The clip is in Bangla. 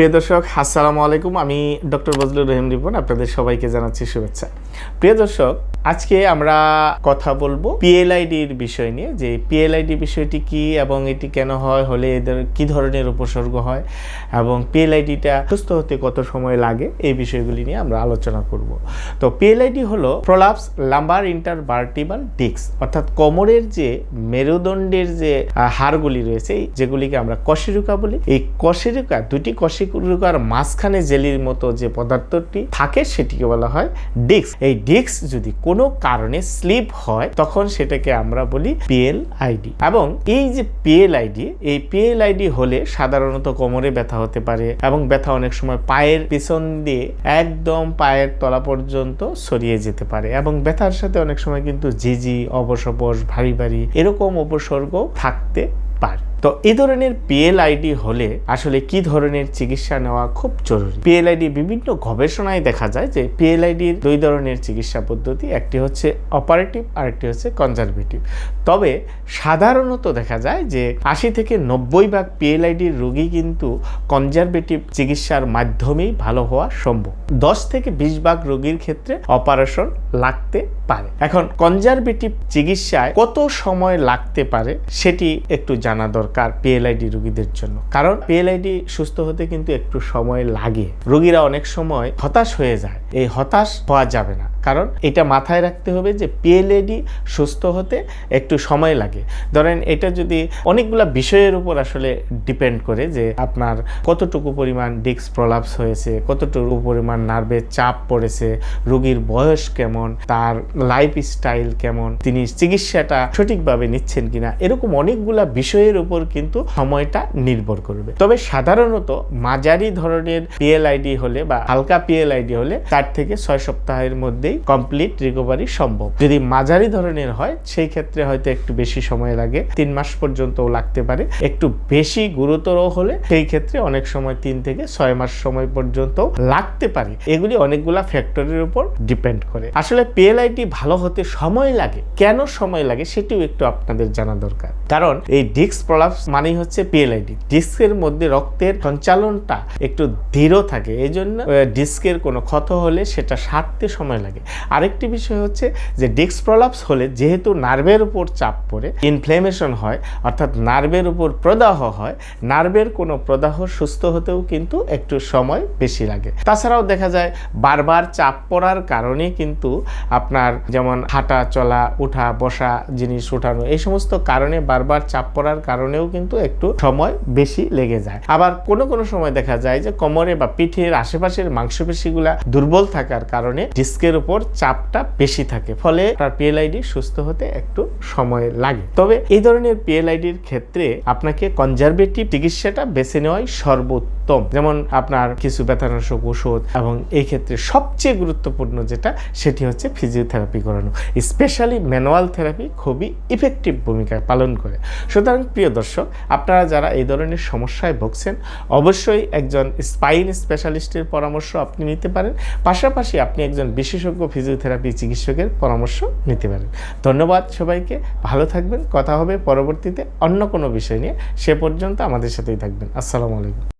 প্রিয় দর্শক, আসসালামু আলাইকুম। আমি ডক্টর বজলুর রহিম রিপন, আপনাদের সবাইকে জানাচ্ছি শুভেচ্ছা। প্রিয় দর্শক আজকে আমরা কথা বলব পিএলআইডির বিষয় নিয়ে, যে পিএলআইডি বিষয়টি কি এবং এটি কেন হয়, হলে এদের কি ধরনের উপসর্গ হয়, এবং পিএলআইডিটা সুস্থ হতে কত সময় লাগে, এই বিষয়গুলি নিয়ে আমরা আলোচনা করব। তো পিএলআইডি হলো প্রলাপস লাম্বার ইন্টারভার্টিবাল ডিক্স অর্থাৎ কোমরের যে মেরুদণ্ডের যে হাড়গুলি রয়েছে যেগুলিকে আমরা কশেরুকা বলি। এই কশেরুকা দুটি কশেরুকার মাঝখানে জেলির মতো যে পদার্থটি থাকে, সেটিকে বলা হয় ডিস্ক এই ডিস্ক যদি কোনো কারণে স্লিপ হয়, তখন সেটাকে আমরা বলি পিএল আইডি। এবং এই যে পিএল আইডি, এই পিএল আইডি হলে সাধারণত কোমরে ব্যথা হতে পারে এবং ব্যথা অনেক সময় পায়ের পিছন দিয়ে একদম পায়ের তলা পর্যন্ত ছড়িয়ে যেতে পারে এবং ব্যথার সাথে অনেক সময় কিন্তু অবশ অবশ ভারী ভারী এরকম উপসর্গ থাকতে তো এই ধরনের পিএলআইডি হলে আসলে কি ধরনের চিকিৎসা নেওয়া খুব জরুরি? পিএলআইডি বিভিন্ন গবেষণায় দেখা যায় যে পিএলআইডির দুই ধরনের চিকিৎসা পদ্ধতি, একটি হচ্ছে অপারেটিভ আর একটি হচ্ছে কনজারভেটিভ তবে সাধারণত দেখা যায় যে আশি থেকে নব্বই ভাগ পিএলআইডির রোগী কিন্তু কনজারভেটিভ চিকিৎসার মাধ্যমেই ভালো হওয়া সম্ভব। দশ থেকে বিশ ভাগ রোগীর ক্ষেত্রে অপারেশন লাগতে পারে। এখন কনজারভেটিভ চিকিৎসায় কত সময় লাগতে পারে সেটি একটু জানা দরকার। পিএলআইডি রুগীদের জন্য। কারণ পিএলআইডি সুস্থ হতে কিন্তু একটু সময় লাগে। রুগীরা অনেক সময় হতাশ হয়ে যায়। এই হতাশ হওয়া যাবে না। কারণ এটা মাথায় রাখতে হবে যে পিএলআইডি সুস্থ হতে একটু সময় লাগে। ধরেন এটা যদি অনেকগুলা বিষয়ের উপর আসলে ডিপেন্ড করে যে আপনার কতটুকু পরিমাণ ডিস্ক প্রলাপস হয়েছে, কতটুকু পরিমাণ নার্ভের চাপ পড়েছে, রোগীর বয়স কেমন, তার লাইফ স্টাইল কেমন, তিনি চিকিৎসাটা সঠিকভাবে নিচ্ছেন কিনা, এরকম অনেকগুলা বিষয়ের উপর কিন্তু সময়টা নির্ভর করবে। তবে সাধারণত মাঝারি ধরনের পিএলআইডি হলে বা হালকা পিএলআইডি হলে চার থেকে ছয় সপ্তাহের মধ্যেই কমপ্লিট রিকভারি সম্ভব। যদি মাঝারি ধরনের হয়, সেই ক্ষেত্রে হয়তো একটু বেশি সময় লাগে। তিন মাস পর্যন্তও লাগতে পারে। একটু বেশি গুরুতর হলে সেই ক্ষেত্রে অনেক সময় তিন থেকে ছয় মাস সময় পর্যন্ত লাগতে পারে। এগুলি অনেকগুলা ফ্যাক্টরের উপর ডিপেন্ড করে। আসলে পিএলআইটি ভালো হতে সময় লাগে। কেন সময় লাগে সেটিও একটু আপনাদের জানা দরকার। কারণ এই ডিস্ক প্রলাপস মানেই হচ্ছে পিএলআইডি ডিস্কের মধ্যে রক্তের সঞ্চালনটা একটু ধীর থাকে, এই জন্য ডিস্কের কোনো ক্ষত হলে সেটা সারতে সময় লাগে। আরেকটি বিষয় হচ্ছে যে ডিস্ক প্রলাপস হলে যেহেতু নার্ভের উপর চাপ পড়ে ইনফ্লেমেশন হয়, অর্থাৎ নার্ভের উপর প্রদাহ হয়, নার্ভের কোনো প্রদাহ সুস্থ হতেও কিন্তু একটু সময় বেশি লাগে। তাছাড়াও দেখা যায় বারবার চাপ পড়ার কারণে কিন্তু আপনার যেমন হাঁটা, চলা, উঠা, বসা, জিনিস উঠানো, এই সমস্ত কারণে বারবার চাপ পড়ার কারণেও কিন্তু একটু সময় বেশি লেগে যায়। আবার কোনো কোনো সময় দেখা যায় যে কোমরে বা পিঠের আশেপাশের মাংসপেশিগুলা দুর্বল থাকার কারণে ডিস্কের উপর চাপটা বেশি থাকে, ফলে তার পিএলআইডি সুস্থ হতে একটু সময় লাগে। তবে এই ধরনের পিএলআইডির ক্ষেত্রে আপনাকে কনজারভেটিভ চিকিৎসাটা বেছে নেওয়াই সর্বোত্তম। যেমন আপনার কিছু ব্যথানাশক ওষুধ এবং এই ক্ষেত্রে সবচেয়ে গুরুত্বপূর্ণ যেটা, সেটি হচ্ছে ফিজিওথেরাপি করানো। স্পেশালি ম্যানুয়াল থেরাপি খুবই ইফেক্টিভ ভূমিকা পালন করে সুতরাং প্রিয় দর্শক, আপনারা যারা এই ধরনের সমস্যায় ভুগছেন, অবশ্যই একজন স্পাইন স্পেশালিস্টের পরামর্শ আপনি নিতে পারেন। পাশাপাশি আপনি একজন বিশেষজ্ঞ ফিজিওথেরাপি চিকিৎসকের পরামর্শ নিতে পারেন। ধন্যবাদ সবাইকে, ভালো থাকবেন। কথা হবে পরবর্তীতে অন্য কোনো বিষয় নিয়ে। সে পর্যন্ত আমাদের সাথেই থাকবেন। আসসালামু আলাইকুম।